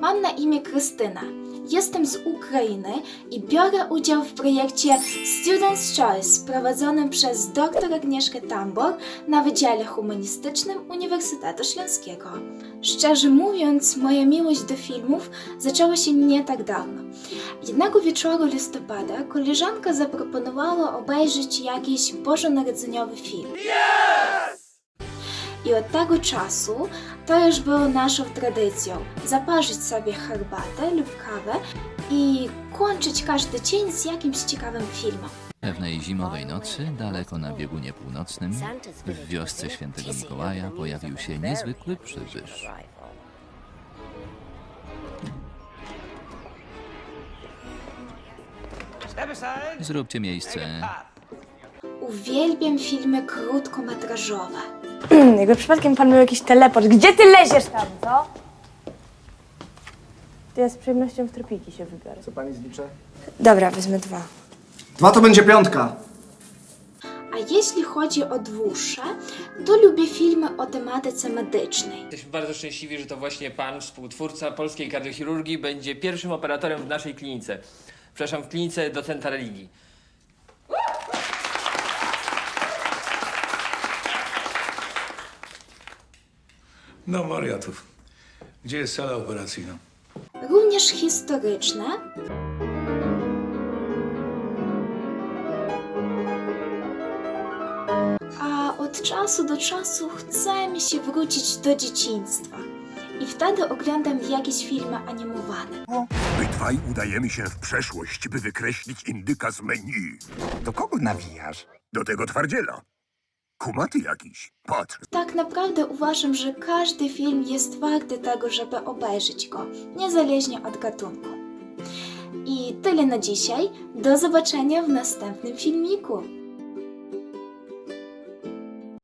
Mam na imię Krystyna. Jestem z Ukrainy i biorę udział w projekcie Students' Choice prowadzonym przez dr Agnieszkę Tambor na Wydziale Humanistycznym Uniwersytetu Śląskiego. Szczerze mówiąc, moja miłość do filmów zaczęła się nie tak dawno. Jednego wieczoru listopada koleżanka zaproponowała obejrzeć jakiś bożonarodzeniowy film. I od tego czasu to już było naszą tradycją zaparzyć sobie herbatę lub kawę i kończyć każdy dzień z jakimś ciekawym filmem. Pewnej zimowej nocy, daleko na biegunie północnym, w wiosce świętego Mikołaja pojawił się niezwykły przybysz. Zróbcie miejsce. Uwielbiam filmy krótkometrażowe. Jakby przypadkiem pan miał jakiś teleport. Gdzie ty leziesz tam, co? To ja z przyjemnością w tropiki się wybiorę. Co pani zliczy? Dobra, wezmę dwa. Dwa to będzie piątka. A jeśli chodzi o dłuższe, to lubię filmy o tematyce medycznej. Jesteśmy bardzo szczęśliwi, że to właśnie pan, współtwórca polskiej kardiochirurgii, będzie pierwszym operatorem w naszej klinice. Przepraszam, w klinice docenta religii. No wariatów. Gdzie jest sala operacyjna? Również historyczne, a od czasu do czasu chce mi się wrócić do dzieciństwa. I wtedy oglądam jakieś filmy animowane. My dwaj udajemy się w przeszłość, by wykreślić indyka z menu. Do kogo nawijasz? Do tego twardziela. Kumaty jakiś. Patrz, Tak naprawdę uważam, że każdy film jest warty tego, żeby obejrzeć go, niezależnie od gatunku. I tyle na dzisiaj. Do zobaczenia w następnym filmiku.